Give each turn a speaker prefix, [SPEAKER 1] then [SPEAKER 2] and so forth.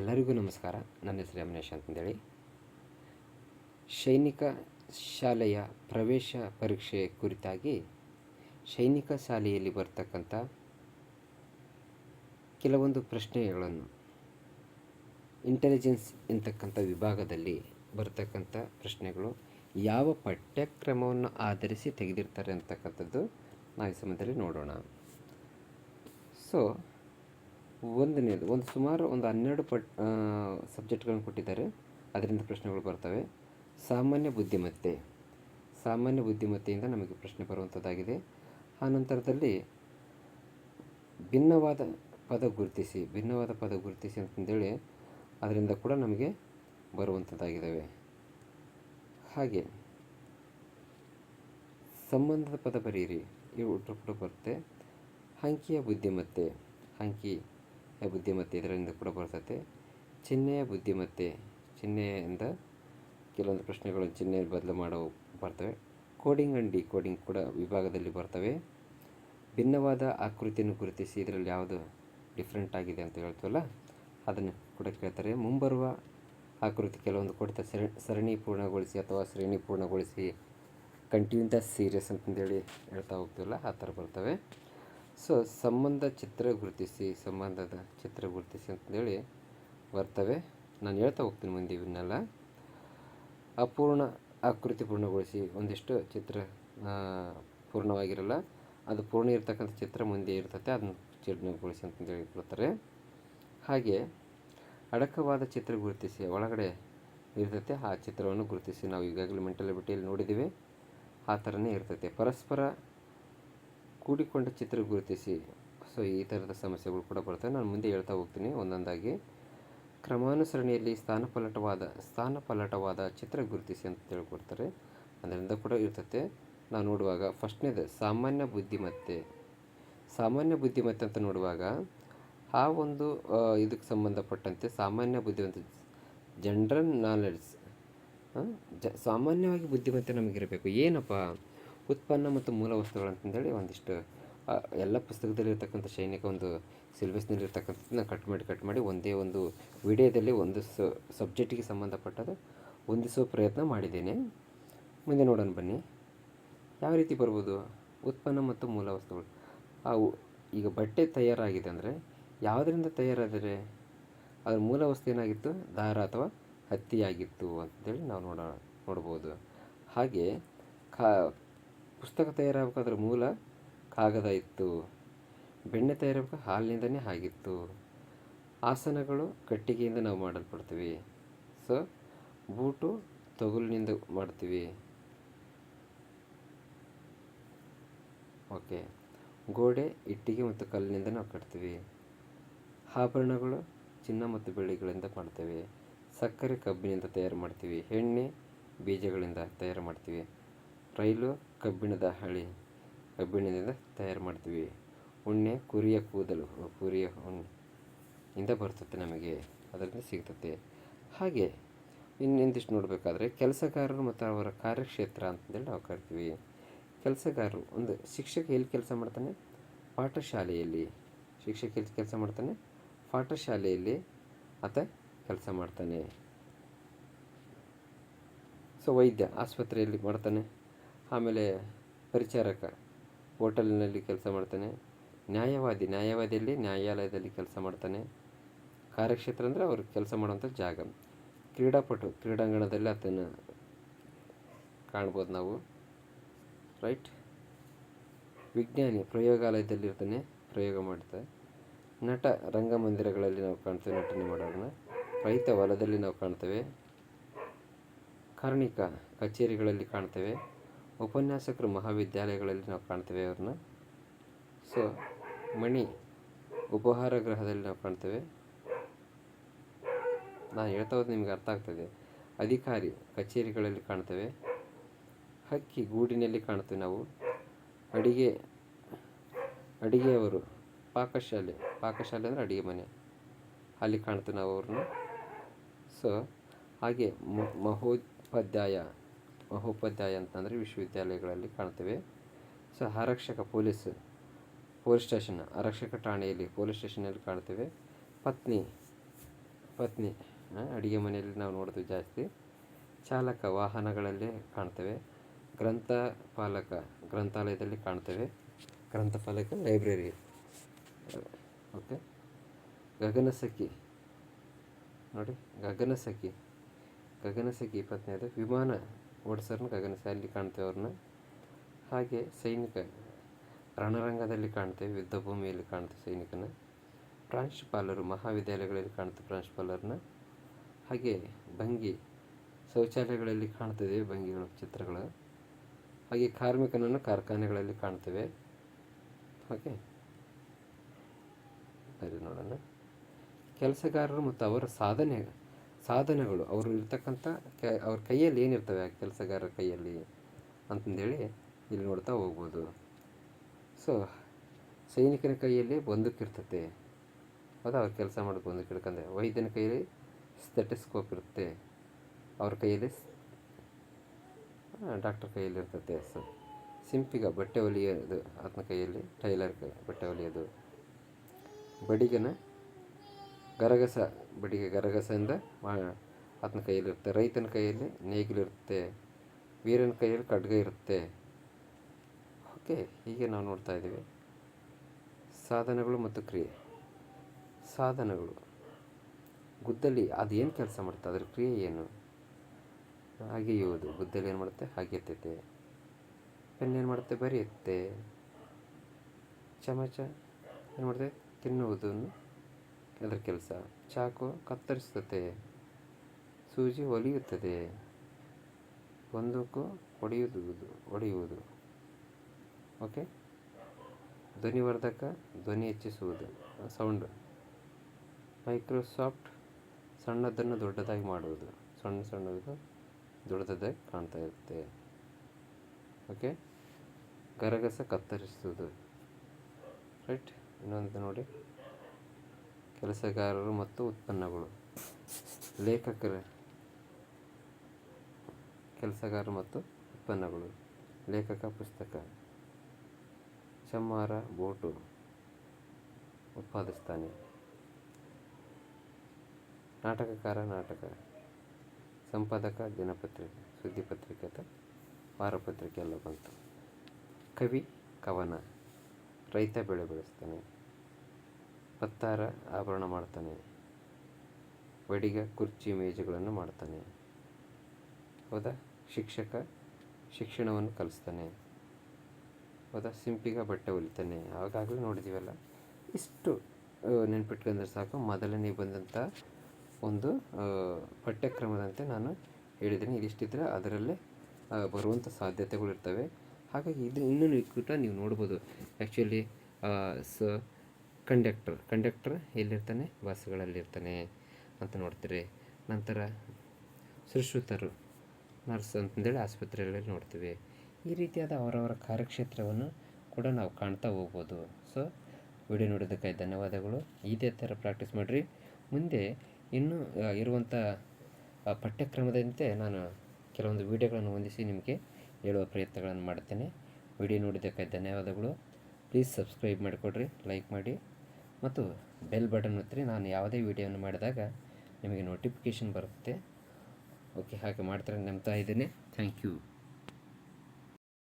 [SPEAKER 1] ಎಲ್ಲರಿಗೂ ನಮಸ್ಕಾರ. ನನ್ನ ಹೆಸರು ರಮಣೇಶ್ ಅಂತಂದೇಳಿ. ಸೈನಿಕ ಶಾಲೆಯ ಪ್ರವೇಶ ಪರೀಕ್ಷೆ ಕುರಿತಾಗಿ ಸೈನಿಕ ಶಾಲೆಯಲ್ಲಿ ಬರ್ತಕ್ಕಂಥ ಕೆಲವೊಂದು ಪ್ರಶ್ನೆಗಳನ್ನು ಇಂಟೆಲಿಜೆನ್ಸ್ ಎಂತಕ್ಕಂಥ ವಿಭಾಗದಲ್ಲಿ ಬರ್ತಕ್ಕಂಥ ಪ್ರಶ್ನೆಗಳು ಯಾವ ಪಠ್ಯಕ್ರಮವನ್ನು ಆಧರಿಸಿ ತೆಗೆದಿರ್ತಾರೆ ಅಂತಕ್ಕಂಥದ್ದು ನಾವು ಈ ಸಮಯದಲ್ಲಿ ನೋಡೋಣ. ಸೊ ಒಂದನೇದು, ಒಂದು ಸುಮಾರು ಒಂದು ಹನ್ನೆರಡು ಪಟ್ ಸಬ್ಜೆಕ್ಟ್ಗಳನ್ನು ಕೊಟ್ಟಿದ್ದಾರೆ. ಅದರಿಂದ ಪ್ರಶ್ನೆಗಳು ಬರ್ತವೆ. ಸಾಮಾನ್ಯ ಬುದ್ಧಿಮತ್ತೆ. ಸಾಮಾನ್ಯ ಬುದ್ಧಿಮತ್ತೆಯಿಂದ ನಮಗೆ ಪ್ರಶ್ನೆ ಬರುವಂಥದ್ದಾಗಿದೆ ಆ ನಂತರದಲ್ಲಿ ಭಿನ್ನವಾದ ಪದ ಗುರುತಿಸಿ, ಭಿನ್ನವಾದ ಪದ ಗುರುತಿಸಿ ಅಂತಂದೇಳಿ ಅದರಿಂದ ಕೂಡ ನಮಗೆ ಬರುವಂಥದ್ದಾಗಿದ್ದಾವೆ ಹಾಗೆ ಸಂಬಂಧದ ಪದ ಬರೆಯಿರಿ. ಇವು ಕೂಡ ಬರುತ್ತೆ. ಅಂಕಿಯ ಬುದ್ಧಿಮತ್ತೆ. ಅಂಕಿ ಬುದ್ಧಿಮತ್ತೆ ಇದರಿಂದ ಕೂಡ ಬರ್ತದೆ ಚಿಹ್ನೆಯ ಬುದ್ಧಿಮತ್ತೆ ಚಿಹ್ನೆಯಿಂದ ಕೆಲವೊಂದು ಪ್ರಶ್ನೆಗಳು ಚಿಹ್ನೆ ಬದಲು ಮಾಡೋ ಬರ್ತವೆ. ಕೋಡಿಂಗ್ ಆ್ಯಂಡ್ ಡಿ ಕೋಡಿಂಗ್ ಕೂಡ ವಿಭಾಗದಲ್ಲಿ ಬರ್ತವೆ. ಭಿನ್ನವಾದ ಆಕೃತಿಯನ್ನು ಗುರುತಿಸಿ ಇದರಲ್ಲಿ ಯಾವುದು ಡಿಫ್ರೆಂಟ್ ಆಗಿದೆ ಅಂತ ಹೇಳ್ತೀವಲ್ಲ, ಅದನ್ನು ಕೂಡ ಕೇಳ್ತಾರೆ. ಮುಂಬರುವ ಆಕೃತಿ ಕೆಲವೊಂದು ಕೊಡ್ತಾ, ಸರಣಿ ಸರಣಿ ಪೂರ್ಣಗೊಳಿಸಿ ಅಥವಾ ಶ್ರೇಣಿ ಪೂರ್ಣಗೊಳಿಸಿ ಕಂಟಿನ್ಯೂ ದ ಸೀರಿಯಸ್ ಅಂತಂದೇಳಿ ಹೇಳ್ತಾ ಹೋಗ್ತೀವಲ್ಲ, ಆ ಥರ ಬರ್ತವೆ. ಸೊ ಸಂಬಂಧ ಚಿತ್ರ ಗುರುತಿಸಿ, ಸಂಬಂಧದ ಚಿತ್ರ ಗುರುತಿಸಿ ಅಂತಂದೇಳಿ ಬರ್ತವೆ ನಾನು ಹೇಳ್ತಾ ಹೋಗ್ತೀನಿ ಮುಂದೆ ಇವನ್ನೆಲ್ಲ ಅಪೂರ್ಣ ಆಕೃತಿ ಪೂರ್ಣಗೊಳಿಸಿ ಒಂದಿಷ್ಟು ಚಿತ್ರ ಪೂರ್ಣವಾಗಿರಲ್ಲ, ಅದು ಪೂರ್ಣ ಇರ್ತಕ್ಕಂಥ ಚಿತ್ರ ಮುಂದೆ ಇರ್ತತೆ, ಅದನ್ನು ಚಿರ್ಣಗೊಳಿಸಿ ಅಂತಂದೇಳಿ ಕೊಡ್ತಾರೆ. ಹಾಗೆ ಅಡಕವಾದ ಚಿತ್ರ ಗುರುತಿಸಿ ಒಳಗಡೆ ಇರ್ತೈತೆ, ಆ ಚಿತ್ರವನ್ನು ಗುರುತಿಸಿ ನಾವು ಈಗಾಗಲೇ ಮೆಂಟಲಿಬಿಟಿಯಲ್ಲಿ ನೋಡಿದ್ದೀವಿ. ಆ ಥರನೇ ಇರ್ತೈತೆ. ಪರಸ್ಪರ ಕೂಡಿಕೊಂಡ ಚಿತ್ರ ಗುರುತಿಸಿ. ಸೊ ಈ ಥರದ ಸಮಸ್ಯೆಗಳು ಕೂಡ ಬರ್ತವೆ ನಾನು ಮುಂದೆ ಹೇಳ್ತಾ ಹೋಗ್ತೀನಿ. ಒಂದೊಂದಾಗಿ, ಕ್ರಮಾನುಸರಣೆಯಲ್ಲಿ ಸ್ಥಾನಪಲ್ಲಟವಾದ ಸ್ಥಾನಪಲ್ಲಟವಾದ ಚಿತ್ರ ಗುರುತಿಸಿ ಅಂತ ತಿಳ್ಕೊಡ್ತಾರೆ ಅದರಿಂದ ಕೂಡ ಇರ್ತತೆ. ನಾವು ನೋಡುವಾಗ ಫಸ್ಟ್ನೇದು ಸಾಮಾನ್ಯ ಬುದ್ಧಿಮತ್ತೆ. ಸಾಮಾನ್ಯ ಬುದ್ಧಿಮತ್ತೆ ಅಂತ ನೋಡುವಾಗ, ಆ ಒಂದು ಇದಕ್ಕೆ ಸಂಬಂಧಪಟ್ಟಂತೆ ಸಾಮಾನ್ಯ ಬುದ್ಧಿವಂತ ಜನರಲ್ ನಾಲೆಡ್ಜ್ ಜ, ಸಾಮಾನ್ಯವಾಗಿ ಬುದ್ಧಿಮತ್ತೆ ನಮಗಿರಬೇಕು. ಏನಪ್ಪ? ಉತ್ಪನ್ನ ಮತ್ತು ಮೂಲ ವಸ್ತುಗಳು ಅಂತಂದೇಳಿ ಒಂದಿಷ್ಟು ಎಲ್ಲ ಪುಸ್ತಕದಲ್ಲಿರ್ತಕ್ಕಂಥ ಶೈನಿಕ ಒಂದು ಸಿಲೆಬಸ್ನಲ್ಲಿರ್ತಕ್ಕಂಥದ್ದನ್ನ ಕಟ್ ಮಾಡಿ ಕಟ್ ಮಾಡಿ ಒಂದೇ ಒಂದು ವಿಡಿಯೋದಲ್ಲಿ ಒಂದು ಸಬ್ಜೆಕ್ಟಿಗೆ ಸಂಬಂಧಪಟ್ಟದ್ದು ಹೊಂದಿಸುವ ಪ್ರಯತ್ನ ಮಾಡಿದ್ದೇನೆ. ಮುಂದೆ ನೋಡೋಣ ಬನ್ನಿ. ಯಾವ ರೀತಿ ಬರ್ಬೋದು ಉತ್ಪನ್ನ ಮತ್ತು ಮೂಲ ವಸ್ತುಗಳು ಅವು ಈಗ ಬಟ್ಟೆ ತಯಾರಾಗಿದೆ ಅಂದರೆ ಯಾವುದರಿಂದ ತಯಾರಾದರೆ? ಅದರ ಮೂಲ ವಸ್ತು ಏನಾಗಿತ್ತು? ದಾರ ಅಥವಾ ಹತ್ತಿಯಾಗಿತ್ತು ಅಂತೇಳಿ ನಾವು ನೋಡೋಣ, ನೋಡ್ಬೋದು. ಹಾಗೆ ಕಾ ಪುಸ್ತಕ ತಯಾರಾಗಬೇಕಾದ್ರೆ ಮೂಲ ಕಾಗದ ಇತ್ತು. ಬೆಣ್ಣೆ ತಯಾರಾಗಬೇಕು ಹಾಲಿನಿಂದನೇ ಆಗಿತ್ತು. ಆಸನಗಳು ಕಟ್ಟಿಗೆಯಿಂದ ನಾವು ಮಾಡಲ್ಪಡ್ತೀವಿ. ಸೊ ಬೂಟು ತೊಗಲಿನಿಂದ ಮಾಡ್ತೀವಿ. ಓಕೆ ಗೋಡೆ, ಇಟ್ಟಿಗೆ ಮತ್ತು ಕಲ್ಲಿನಿಂದ ನಾವು ಕಟ್ತೀವಿ. ಆಭರಣಗಳು ಚಿನ್ನ ಮತ್ತು ಬೆಳ್ಳಿಗಳಿಂದ ಮಾಡ್ತೇವೆ. ಸಕ್ಕರೆ ಕಬ್ಬಿನಿಂದ ತಯಾರು ಮಾಡ್ತೀವಿ. ಎಣ್ಣೆ ಬೀಜಗಳಿಂದ ತಯಾರು ಮಾಡ್ತೀವಿ. ರೈಲು ಕಬ್ಬಿಣದ ಹಳಿ. ಕಬ್ಬಿಣದಿಂದ ತಯಾರು ಮಾಡ್ತೀವಿ. ಉಣ್ಣೆ, ಕುರಿಯ ಕೂದಲು ಕುರಿಯ ಉಣ್ಣೆ. ಇಂದ ಬರ್ತದೆ ನಮಗೆ. ಅದರಿಂದ ಸಿಗ್ತದೆ ಹಾಗೆ, ಇನ್ನೊಂದಿಷ್ಟು ನೋಡಬೇಕಾದ್ರೆ ಕೆಲಸಗಾರರು ಮತ್ತು ಅವರ ಕಾರ್ಯಕ್ಷೇತ್ರ ಅಂತಂದೇಳಿ ನಾವು ಕರಿತೀವಿ. ಕೆಲಸಗಾರರು, ಒಂದು ಶಿಕ್ಷಕ ಎಲ್ಲಿ ಕೆಲಸ ಮಾಡ್ತಾನೆ? ಪಾಠಶಾಲೆಯಲ್ಲಿ. ಶಿಕ್ಷಕ ಎಲ್ಲಿ ಕೆಲಸ ಮಾಡ್ತಾನೆ? ಪಾಠಶಾಲೆಯಲ್ಲಿ ಆತ ಕೆಲಸ ಮಾಡ್ತಾನೆ. ಸೊ, ವೈದ್ಯ ಆಸ್ಪತ್ರೆಯಲ್ಲಿ ಮಾಡ್ತಾನೆ. ಆಮೇಲೆ ಪರಿಚಾರಕ, ಹೋಟೆಲ್ನಲ್ಲಿ ಕೆಲಸ ಮಾಡ್ತಾನೆ. ನ್ಯಾಯವಾದಿ, ನ್ಯಾಯವಾದಿಯಲ್ಲಿ ನ್ಯಾಯಾಲಯದಲ್ಲಿ ಕೆಲಸ ಮಾಡ್ತಾನೆ. ಕಾರ್ಯಕ್ಷೇತ್ರ ಅಂದರೆ ಅವರು ಕೆಲಸ ಮಾಡುವಂಥ ಜಾಗ. ಕ್ರೀಡಾಪಟು, ಕ್ರೀಡಾಂಗಣದಲ್ಲಿ ಆತನ ಕಾಣ್ಬೋದು ನಾವು. ರೈಟ್? ವಿಜ್ಞಾನಿ, ಪ್ರಯೋಗಾಲಯದಲ್ಲಿ ಇರ್ತಾನೆ ಪ್ರಯೋಗ ಮಾಡ್ತಾರೆ ನಟ ರಂಗಮಂದಿರಗಳಲ್ಲಿ ನಾವು ಕಾಣ್ತೇವೆ, ನಟನೆ ಮಾಡೋರನ್ನ ರೈತ ಹೊಲದಲ್ಲಿ ನಾವು ಕಾಣ್ತೇವೆ. ಕಾರ್ಣಿಕ ಕಚೇರಿಗಳಲ್ಲಿ ಕಾಣ್ತೇವೆ. ಉಪನ್ಯಾಸಕರು ಮಹಾವಿದ್ಯಾಲಯಗಳಲ್ಲಿ ನಾವು ಕಾಣ್ತೇವೆ ಅವ್ರನ್ನ. ಸೊ ಮಣಿ ಉಪಹಾರ ಗೃಹದಲ್ಲಿ ನಾವು ಕಾಣ್ತೇವೆ. ನಾನು ಹೇಳ್ತಾ ಹೋದ್ರೆ ನಿಮಗೆ ಅರ್ಥ ಆಗ್ತದೆ ಅಧಿಕಾರಿ ಕಚೇರಿಗಳಲ್ಲಿ ಕಾಣ್ತೇವೆ. ಹಕ್ಕಿ ಗೂಡಿನಲ್ಲಿ ಕಾಣ್ತೇವೆ ನಾವು. ಅಡಿಗೆ, ಅಡಿಗೆಯವರು ಪಾಕಶಾಲೆ ಪಾಕಶಾಲೆ ಅಂದರೆ ಅಡಿಗೆ ಮನೆ. ಅಲ್ಲಿ ಕಾಣ್ತೇವೆ ನಾವು ಅವ್ರನ್ನ. ಸೊ ಹಾಗೆ ಮಹೋಪಾಧ್ಯಾಯ ಮಹೋಪಾಧ್ಯಾಯ ಅಂತಂದರೆ ವಿಶ್ವವಿದ್ಯಾಲಯಗಳಲ್ಲಿ ಕಾಣ್ತೇವೆ. ಸೊ, ಆರಕ್ಷಕ ಪೊಲೀಸ್ ಪೊಲೀಸ್ ಸ್ಟೇಷನ್, ಆರಕ್ಷಕ ಠಾಣೆಯಲ್ಲಿ ಪೊಲೀಸ್ ಸ್ಟೇಷನಲ್ಲಿ ಕಾಣ್ತೇವೆ. ಪತ್ನಿ ಪತ್ನಿ ಅಡುಗೆ ಮನೆಯಲ್ಲಿ ನಾವು ನೋಡ್ತೀವಿ ಜಾಸ್ತಿ. ಚಾಲಕ ವಾಹನಗಳಲ್ಲಿ ಕಾಣ್ತೇವೆ. ಗ್ರಂಥಪಾಲಕ ಗ್ರಂಥಾಲಯದಲ್ಲಿ ಕಾಣ್ತೇವೆ. ಗ್ರಂಥಪಾಲಕ ಲೈಬ್ರರಿ. ಓಕೆ. ಗಗನಸಖಿ, ನೋಡಿ ಗಗನಸಖಿ ಗಗನಸಖಿ ಅದು ವಿಮಾನ ಓಡಿಸೋರ್ನ ಗಗನ ಅಲ್ಲಿ ಕಾಣ್ತೇವೆ ಅವ್ರನ್ನ. ಹಾಗೆ ಸೈನಿಕ ರಣರಂಗದಲ್ಲಿ ಕಾಣ್ತೇವೆ ಯುದ್ಧ ಭೂಮಿಯಲ್ಲಿ ಕಾಣ್ತೇವೆ ಸೈನಿಕನ. ಪ್ರಾಂಶುಪಾಲರು ಮಹಾವಿದ್ಯಾಲಯಗಳಲ್ಲಿ ಕಾಣ್ತೇವೆ ಪ್ರಾಂಶುಪಾಲರನ್ನ. ಹಾಗೆ ಭಂಗಿ ಶೌಚಾಲಯಗಳಲ್ಲಿ ಕಾಣ್ತದೆ ಭಂಗಿಗಳ ಚಿತ್ರಗಳು. ಹಾಗೆ ಕಾರ್ಮಿಕನನ್ನು ಕಾರ್ಖಾನೆಗಳಲ್ಲಿ ಕಾಣ್ತೇವೆ. ಓಕೆ ಸರಿ ನೋಡೋಣ. ಕೆಲಸಗಾರರು ಮತ್ತು ಅವರ ಸಾಧನೆ ಸಾಧನಗಳು ಅವರು ಇರ್ತಕ್ಕಂಥ ಅವ್ರ ಕೈಯಲ್ಲಿ ಏನಿರ್ತವೆ ಆ ಕೆಲಸಗಾರರ ಕೈಯಲ್ಲಿ ಅಂತಂದೇಳಿ ಇಲ್ಲಿ ನೋಡ್ತಾ ಹೋಗ್ಬೋದು. ಸೊ ಸೈನಿಕನ ಕೈಯಲ್ಲಿ ಬಂದೂಕಿರ್ತತೆ ಹೌದಾ ಅವ್ರು ಕೆಲಸ ಮಾಡೋದು ಬಂದೂಕು ಹಿಡ್ಕೊಂಡೆ ವೈದ್ಯನ ಕೈಯಲ್ಲಿ ಸ್ಟೆಟಸ್ಕೋಪ್ ಇರುತ್ತೆ. ಅವ್ರ ಕೈಯಲ್ಲಿ ಡಾಕ್ಟರ್ ಕೈಯಲ್ಲಿ ಇರ್ತತೆ. ಸೊ ಸಿಂಪಿಗ ಬಟ್ಟೆ ಹೊಲಿಯೋದು, ಆತನ ಕೈಯಲ್ಲಿ ಟೈಲರ್ ಕೈ ಬಟ್ಟೆ ಹೊಲಿಯೋದು. ಬಡಿಗನ ಗರಗಸ, ಬಡಿಗೆ ಗರಗಸದಿಂದ ಮಾ, ಆತನ ಕೈಯಲ್ಲಿರುತ್ತೆ. ರೈತನ ಕೈಯಲ್ಲಿ ನೇಗಿಲಿರುತ್ತೆ ವೀರನ ಕೈಯಲ್ಲಿ ಖಡ್ಗ ಇರುತ್ತೆ. ಓಕೆ, ಹೀಗೆ ನಾವು ನೋಡ್ತಾ ಇದ್ದೀವಿ. ಸಾಧನಗಳು ಮತ್ತು ಕ್ರಿಯೆ. ಸಾಧನಗಳು. ಗುದ್ದಲಿ, ಅದೇನು ಕೆಲಸ ಮಾಡುತ್ತೆ? ಅದರ ಕ್ರಿಯೆ ಏನು? ಅಗೆಯುವುದು ಗುದ್ದಲಿ ಏನು ಮಾಡುತ್ತೆ? ಅಗೆತೈತೆ ಪೆನ್ ಏನು ಮಾಡುತ್ತೆ? ಬರೆಯುತ್ತೆ. ಚಮಚ ಏನು ಮಾಡುತ್ತೆ? ತಿನ್ನುವುದನ್ನು ಅದರ ಕೆಲಸ. ಚಾಕು ಕತ್ತರಿಸುತ್ತದೆ. ಸೂಜಿ ಹೊಲಿಯುತ್ತದೆ ಬಂದೂಕು ಹೊಡೆಯುವುದು ಹೊಡೆಯುವುದು ಓಕೆ? ಧ್ವನಿವರ್ಧಕ ಧ್ವನಿ ಹೆಚ್ಚಿಸುವುದು. ಸೌಂಡ್. ಮೈಕ್ರೋಸಾಫ್ಟ್ ಸಣ್ಣದನ್ನು ದೊಡ್ಡದಾಗಿ ಮಾಡುವುದು. ಸಣ್ಣ ಸಣ್ಣದು ದೊಡ್ಡದಾಗಿ ಕಾಣ್ತಾ ಇರುತ್ತೆ. ಓಕೆ? ಗರಗಸ ಕತ್ತರಿಸುವುದು. ರೈಟ್? ಇನ್ನೊಂದು ನೋಡಿ. ಕೆಲಸಗಾರರು ಮತ್ತು ಉತ್ಪನ್ನಗಳು. ಲೇಖಕರ, ಕೆಲಸಗಾರರು ಮತ್ತು ಉತ್ಪನ್ನಗಳು. ಲೇಖಕ ಪುಸ್ತಕ. ಚಮ್ಮಾರ ಬೋಟು. ಉತ್ಪಾದಿಸ್ತಾನೆ. ನಾಟಕಕಾರ ನಾಟಕ. ಸಂಪಾದಕ ದಿನಪತ್ರಿಕೆ, ಸುದ್ದಿಪತ್ರಿಕೆ ಅಥವಾ ವಾರಪತ್ರಿಕೆ ಎಲ್ಲ ಬಂತು. ಕವಿ, ಕವನ. ರೈತ ಬೆಳೆ ಬೆಳೆಸ್ತಾನೆ. ಪತ್ತಾರ ಆಭರಣ ಮಾಡ್ತಾನೆ. ಬಡಿಗ ಕುರ್ಚಿ ಮೇಜುಗಳನ್ನು ಮಾಡ್ತಾನೆ. ಹೌದಾ ಶಿಕ್ಷಕ ಶಿಕ್ಷಣವನ್ನು ಕಲಿಸ್ತಾನೆ. ಹೌದಾ ಸಿಂಪಿಗ ಬಟ್ಟೆ ಹೊಲಿತಾನೆ. ಆವಾಗಲೇ ನೋಡಿದ್ದೀವಲ್ಲ ಇಷ್ಟು ನೆನ್ಪಿಟ್ಕೊಂಡ್ರೆ ಸಾಕು. ಮೊದಲನೇ ಬಂದಂಥ ಒಂದು ಪಠ್ಯಕ್ರಮದಂತೆ ನಾನು ಹೇಳಿದ್ದೀನಿ. ಇದಿಷ್ಟಿದ್ರೆ ಅದರಲ್ಲೇ ಬರುವಂಥ ಸಾಧ್ಯತೆಗಳು ಇರ್ತವೆ ಹಾಗಾಗಿ ಇದು ಇನ್ನೂ ಕೂಡ ನೀವು ನೋಡ್ಬೋದು. ಆ್ಯಕ್ಚುಲಿ ಸ ಕಂಡಕ್ಟರ್. ಕಂಡಕ್ಟರ್ ಎಲ್ಲಿರ್ತಾನೆ? ಬಸ್ಗಳಲ್ಲಿರ್ತಾನೆ ಅಂತ ನೋಡ್ತೀರಿ. ನಂತರ ಸುಶ್ರುತರು, ನರ್ಸ್ ಅಂತಂದೇಳಿ ಆಸ್ಪತ್ರೆಗಳಲ್ಲಿ ನೋಡ್ತೀವಿ. ಈ ರೀತಿಯಾದ ಅವರವರ ಕಾರ್ಯಕ್ಷೇತ್ರವನ್ನು ಕೂಡ ನಾವು ಕಾಣ್ತಾ ಹೋಗ್ಬೋದು. ಸೊ ವಿಡಿಯೋ ನೋಡೋದಕ್ಕಾಗಿ ಧನ್ಯವಾದಗಳು. ಇದೇ ಥರ ಪ್ರಾಕ್ಟೀಸ್ ಮಾಡಿರಿ. ಮುಂದೆ ಇನ್ನೂ ಇರುವಂಥ ಪಠ್ಯಕ್ರಮದಂತೆ ನಾನು ಕೆಲವೊಂದು ವಿಡಿಯೋಗಳನ್ನು ಹೊಂದಿಸಿ ನಿಮಗೆ ಹೇಳುವ ಪ್ರಯತ್ನಗಳನ್ನು ಮಾಡ್ತೇನೆ. ವಿಡಿಯೋ ನೋಡಿದ್ದಕ್ಕಾಗಿ ಧನ್ಯವಾದಗಳು. ಪ್ಲೀಸ್ ಸಬ್ಸ್ಕ್ರೈಬ್ ಮಾಡಿಕೊಡ್ರಿ ಲೈಕ್ ಮಾಡಿ. ಮತ್ತು ಬೆಲ್ ಬಟನ್ ಒತ್ತಿರಿ ನಾನು ಯಾವುದೇ ವೀಡಿಯೋವನ್ನು ಮಾಡಿದಾಗ ನಿಮಗೆ ನೋಟಿಫಿಕೇಷನ್ ಬರುತ್ತೆ. ಓಕೆ ಹಾಗೆ ಮಾಡ್ತಾರೆ ನಂಬ್ತಾ ಇದ್ದೇನೆ. Thank you